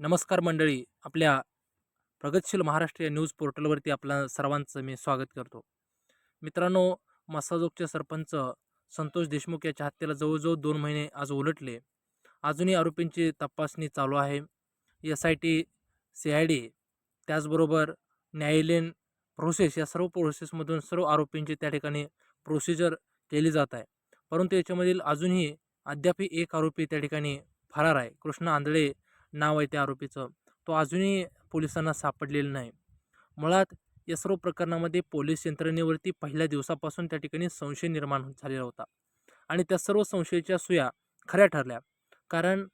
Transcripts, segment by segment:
नमस्कार मंडळी. आपल्या प्रगतशील महाराष्ट्र या न्यूज पोर्टलवरती आपल्या सर्वांचं मी स्वागत करतो. मित्रांनो मसाजोगचे सरपंच संतोष देशमुख याच्या हत्येला जवळजवळ दोन महिने आज उलटले. अजूनही आरोपींची तपासणी चालू आहे. S I T C I D त्याचबरोबर न्यायालयीन प्रोसेस या सर्व प्रोसेसमधून सर्व आरोपींची त्या ठिकाणी प्रोसिजर केली जात आहे. परंतु याच्यामधील अजूनही अद्यापही एक आरोपी त्या ठिकाणी फरार आहे. कृष्ण आंधळे नाव आहे त्या आरोपीचं. तो अजूनही पोलिसांना सापडलेला नाही. मुळात या सर्व प्रकरणामध्ये पोलीस यंत्रणेवरती पहिल्या दिवसापासून त्या ठिकाणी संशय निर्माण झालेला होता. आणि त्या सर्व संशयाच्या सुया खऱ्या ठरल्या. कारण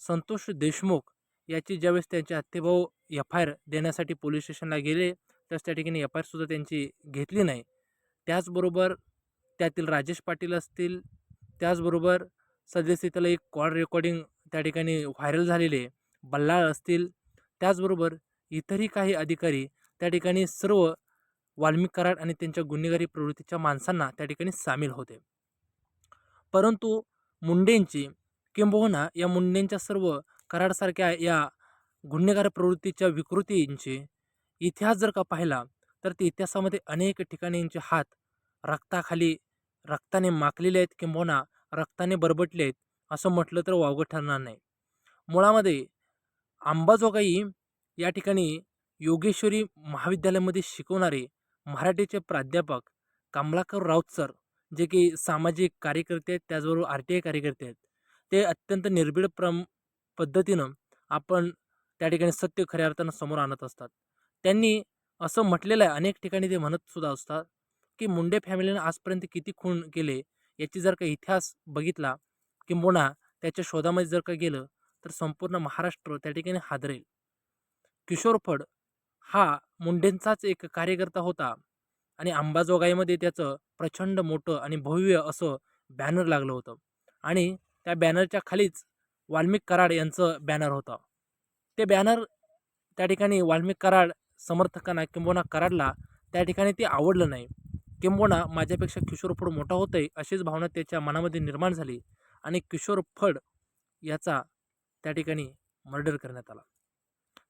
संतोष देशमुख याची ज्यावेळेस त्यांचे हत्येभाऊ एफ आय आर देण्यासाठी पोलीस स्टेशनला गेले तर त्या ठिकाणी एफ आय आरसुद्धा त्यांची घेतली नाही. त्याचबरोबर त्यातील राजेश पाटील असतील त्याचबरोबर सदस्यतेला एक कॉल रेकॉर्डिंग त्या ठिकाणी व्हायरल झालेले बल्लाळ असतील. त्याचबरोबर इतरही काही अधिकारी त्या ठिकाणी सर्व वाल्मिक कराड आणि त्यांच्या गुन्हेगारी प्रवृत्तीच्या माणसांना त्या ठिकाणी सामील होते. परंतु मुंडेंची किंबहुना या मुंडेंच्या सर्व कराडसारख्या या गुन्हेगार प्रवृत्तीच्या विकृतींचे इतिहास जर का पाहिला तर ते इतिहासामध्ये अनेक ठिकाणी यांचे हात रक्ताखाली रक्ताने माखलेले आहेत किंबहुना रक्ताने बरबटले आहेत. असं म्हटलं तर वावगं ठरणार नाही. मुळामध्ये अंबाजोगाई या ठिकाणी योगेश्वरी महाविद्यालयामध्ये शिकवणारे मराठीचे प्राध्यापक कमलाकर राऊत सर जे की सामाजिक कार्यकर्ते आहेत त्याचबरोबर आर टी आय कार्यकर्ते आहेत ते अत्यंत निर्भीड प्रम पद्धतीनं आपण त्या ठिकाणी सत्य खऱ्या अर्थानं समोर आणत असतात. त्यांनी असं म्हटलेलं आहे अनेक ठिकाणी ते म्हणतसुद्धा असतात की मुंडे फॅमिलीनं आजपर्यंत किती खून केले याची जर का इतिहास बघितला किंबहुना त्याच्या शोधामध्ये जर का गेलं तर संपूर्ण महाराष्ट्र त्या ठिकाणी हादरेल. किशोर फड हा मुंडेंचाच एक कार्यकर्ता होता आणि अंबाजोगाईमध्ये त्याचं प्रचंड मोठं आणि भव्य असं बॅनर लागलं होतं. आणि त्या बॅनरच्या खालीच वाल्मिक कराड यांचं बॅनर होतं. ते बॅनर त्या ठिकाणी वाल्मिक कराड समर्थकांना किंबहुना कराडला त्या ठिकाणी ते आवडलं नाही. किंबहुना माझ्यापेक्षा किशोर फड मोठा होतंय आहे अशीच भावना त्याच्या मनामध्ये निर्माण झाली. आणि किशोर फड याचा त्या ठिकाणी मर्डर करण्यात आला.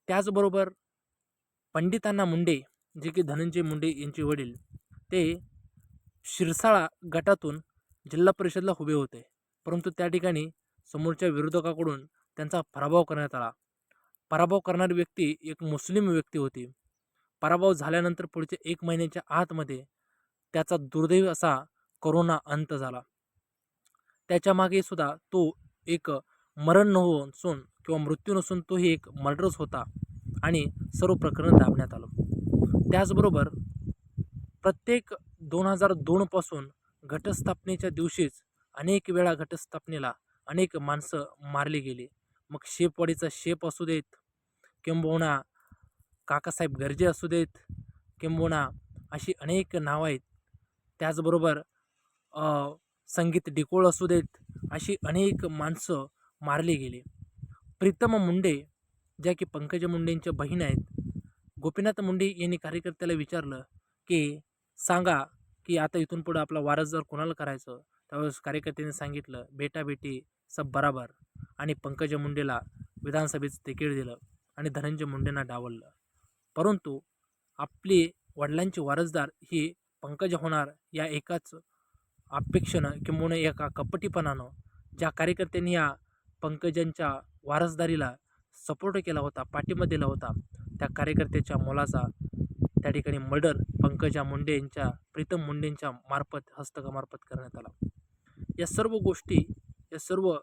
त्याचबरोबर पंडितांना मुंडे जे की धनंजय मुंडे यांचे वडील ते शिरसाळा गटातून जिल्हा परिषदला उभे होते. परंतु त्या ठिकाणी समोरच्या विरोधकाकडून त्यांचा पराभव करण्यात आला. पराभव करणारी व्यक्ती एक मुस्लिम व्यक्ती होती. पराभव झाल्यानंतर पुढच्या एक महिन्याच्या आतमध्ये त्याचा दुर्दैव असा करोना अंत झाला. त्याच्यामागे सुद्धा तो एक मरण नसून किंवा मृत्यू नसून तोही एक मर्डरच होता आणि सर्व प्रकरण दाबण्यात आलं. त्याचबरोबर प्रत्येक दोन हजार दोनपासून घटस्थापनेच्या दिवशीच अनेक वेळा घटस्थापनेला अनेक माणसं मारली गेली. मग शेपवाडीचा शेप असू देत किंबहुना काकासाहेब गर्जे असू देत किंबहुना अशी अनेक नावं आहेत. त्याचबरोबर संगीत डिकोळ असू देत अशी अनेक माणसं मारली गेली. प्रीतम मुंडे ज्या की पंकजा मुंडेंच्या बहीण आहेत गोपीनाथ मुंडे यांनी कार्यकर्त्याला विचारलं की सांगा की आता इथून पुढं आपला वारसदार कोणाला करायचं त्यावेळेस कार्यकर्त्यांनी सांगितलं बेटा बेटी सब बराबर. आणि पंकजा मुंडेला विधानसभेचं तिकीट दिलं आणि धनंजय मुंडेंना डावललं. परंतु आपली वडिलांची वारसदार ही पंकजा होणार या एकाच अपेक्षेनं किंबहुना एका कपटीपणानं ज्या कार्यकर्त्यांनी या पंकजांच्या वारसदारीला सपोर्ट केला होता पाठिंबा दिला होता त्या कार्यकर्त्याच्या मुलाचा त्या ठिकाणी मर्डर पंकजा मुंडे यांच्या प्रीतम मुंडेंच्या मार्फत हस्तकामार्फत करण्यात आला. या सर्व गोष्टी या सर्व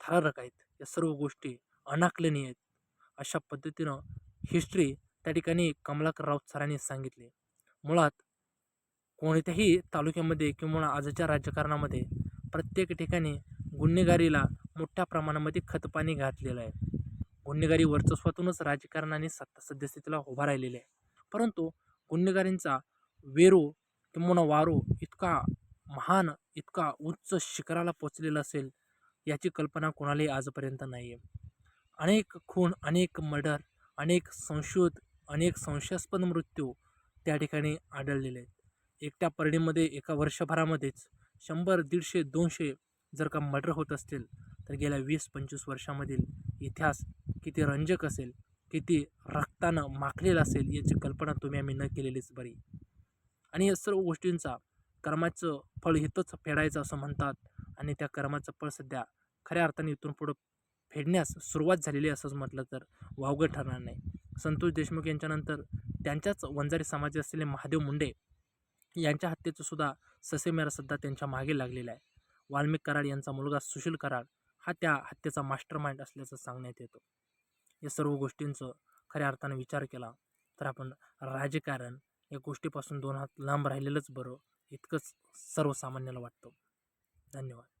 थरारक आहेत या सर्व गोष्टी अनाकलनीय आहेत. अशा पद्धतीनं हिस्ट्री त्या ठिकाणी कमलाकर राऊत सरांनी सांगितली. मुळात कोणत्याही तालुक्यामध्ये किंवा आजच्या राजकारणामध्ये प्रत्येक ठिकाणी गुन्हेगारीला मोठ्या प्रमाणामध्ये खतपाणी घातलेलं आहे. गुन्हेगारी वर्चस्वातूनच राजकारणाने सत्ता सद्यस्थितीला उभा राहिलेले आहे. परंतु गुन्हेगारींचा वेरू किंवा वारू इतका महान इतका उच्च शिखराला पोचलेला असेल याची कल्पना कोणालाही आजपर्यंत नाही आहे अनेक खून अनेक मर्डर अनेक संशोध अनेक संशयास्पद मृत्यू त्या ठिकाणी आढळलेले आहेत. एकट्या परडीमध्ये एका वर्षभरामध्येच शंभर दीडशे दोनशे जर का मर्डर होत असतील तर गेल्या वीस पंचवीस वर्षामधील इतिहास किती रंजक असेल किती रक्तानं माखलेलं असेल याची कल्पना तुम्ही आम्ही न केलेलीच बरी. आणि या सर्व गोष्टींचा कर्माचं फळ इथंच फेडायचं असं म्हणतात आणि त्या कर्माचं फळ सध्या खऱ्या अर्थाने इथून पुढं फेडण्यास सुरुवात झालेली असंच म्हटलं तर वावगं ठरणार नाही. संतोष देशमुख यांच्यानंतर त्यांच्याच वंजारी समाज असलेले महादेव मुंडे यांच्या हत्येचं सुद्धा ससेमेरा सध्या त्यांच्या मागे लागलेला आहे. वाल्मिक कराड यांचा मुलगा सुशील कराड हा त्या हत्येचा मास्टर माइंड असल्याचं सांगण्यात येतं. या सर्व गोष्टींचं खऱ्या अर्थानं विचार केला तर आपण राजकारण या गोष्टीपासून दोन हात लांब राहिलेलंच बरं इतकंच सर्वसामान्याला वाटतं. धन्यवाद.